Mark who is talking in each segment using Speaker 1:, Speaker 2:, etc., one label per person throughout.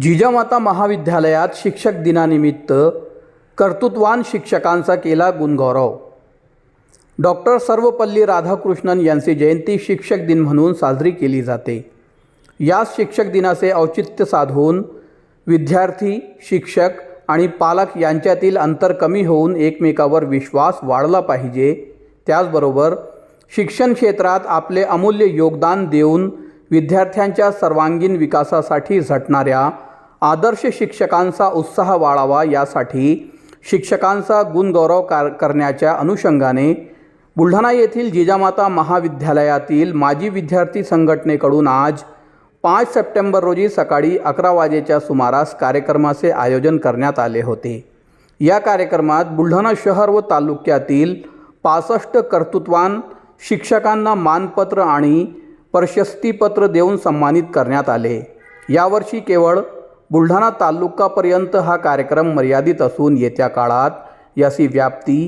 Speaker 1: जिजामाता महाविद्यालयात शिक्षक दिनानिमित्त कर्तृत्वान शिक्षकांचा केला गुणगौरव. डॉक्टर सर्वपल्ली राधाकृष्णन यांची जयंती शिक्षक दिन म्हणून साजरी केली जाते. याच शिक्षक दिनाचे औचित्य साधून विद्यार्थी शिक्षक आणि पालक यांच्यातील अंतर कमी होऊन एकमेकावर विश्वास वाढला पाहिजे. त्याचबरोबर शिक्षण क्षेत्रात आपले अमूल्य योगदान देऊन विद्यार्थ्यांच्या सर्वांगीण विकासासाठी झटणाऱ्या आदर्श शिक्षकांचा उत्साह वाढावा यासाठी शिक्षकांचा गुणगौरव कार करण्याच्या अनुषंगाने बुलढाणा येथील जिजामाता महाविद्यालयातील माजी विद्यार्थी संघटनेकडून आज पाच सप्टेंबर रोजी सकाळी अकरा वाजेच्या सुमारास कार्यक्रमाचे आयोजन करण्यात आले होते. या कार्यक्रमात बुलढाणा शहर व तालुक्यातील पासष्ट कर्तृत्वान शिक्षकांना मानपत्र आणि प्रशस्तीपत्र देऊन सन्मानित करण्यात आले. यावर्षी केवळ बुलढाणा तालुकापर्यंत हा कार्यक्रम मर्यादित असून येत्या काळात याची व्याप्ती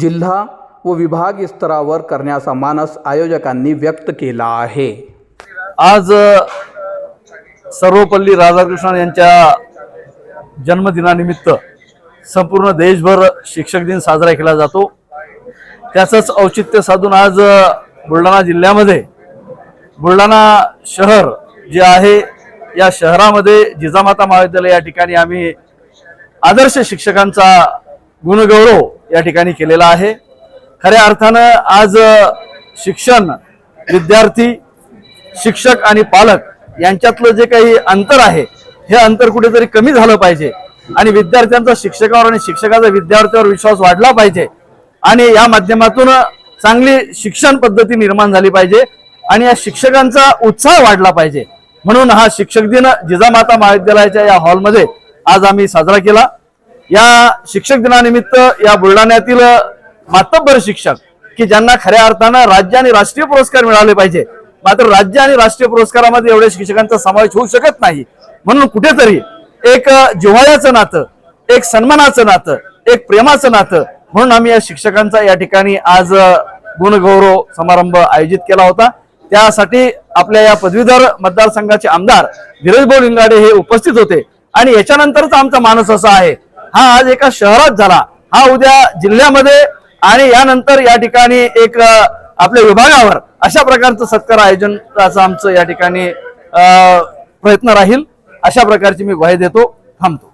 Speaker 1: जिल्हा व विभाग स्तरावर करण्याचा मानस आयोजकांनी व्यक्त केला आहे.
Speaker 2: आज सर्वपल्ली राधाकृष्णन यांच्या जन्मदिनानिमित्त संपूर्ण देशभर शिक्षक दिन साजरा केला जातो. त्याचंच औचित्य साधून आज बुलढाणा जिल्ह्यामध्ये बुलढाणा शहर जे आहे या शहरामध्ये जिजामाता महाविद्यालय या ठिकाणी आम्ही आदर्श शिक्षकांचा गुणगौरव या ठिकाणी केलेला आहे. खऱ्या अर्थानं आज शिक्षण विद्यार्थी शिक्षक आणि पालक यांच्यातलं जे काही अंतर आहे हे अंतर कुठेतरी कमी झालं पाहिजे आणि विद्यार्थ्यांचा शिक्षकावर आणि शिक्षकाचा विद्यार्थ्यावर विश्वास वाढला पाहिजे आणि या माध्यमातून चांगली शिक्षण पद्धती निर्माण झाली पाहिजे आणि या शिक्षकांचा उत्साह वाढला पाहिजे. म्हणून हा शिक्षक दिन जिजामाता महाविद्यालयाच्या या हॉलमध्ये आज आम्ही साजरा केला. या शिक्षक दिनानिमित्त या बुलढाण्यातील मातब्बर शिक्षक की ज्यांना खऱ्या अर्थानं राज्य आणि राष्ट्रीय पुरस्कार मिळाले पाहिजे. मात्र राज्य आणि राष्ट्रीय पुरस्कारामध्ये एवढ्या शिक्षकांचा समावेश होऊ शकत नाही. म्हणून कुठेतरी एक जिव्हाळ्याचं नातं एक सन्मानाचं नातं एक प्रेमाचं नातं म्हणून आम्ही या शिक्षकांचा या ठिकाणी आज गुणगौरव समारंभ आयोजित केला होता. त्यासाठी आपल्या या पदवीधर मतदारसंघाचे आमदार धीरज भाऊ लिंगाडे हे उपस्थित होते. आणि याच्यानंतरच आमचा मानस असा आहे. हा आज एका शहरात झाला. हा उद्या जिल्ह्यामध्ये आणि यानंतर या ठिकाणी एक आपल्या विभागावर अशा प्रकारचं सत्कार आयोजनाचं आमचं या ठिकाणी प्रयत्न राहील. अशा प्रकारची मी ग्वाही देतो थांबतो.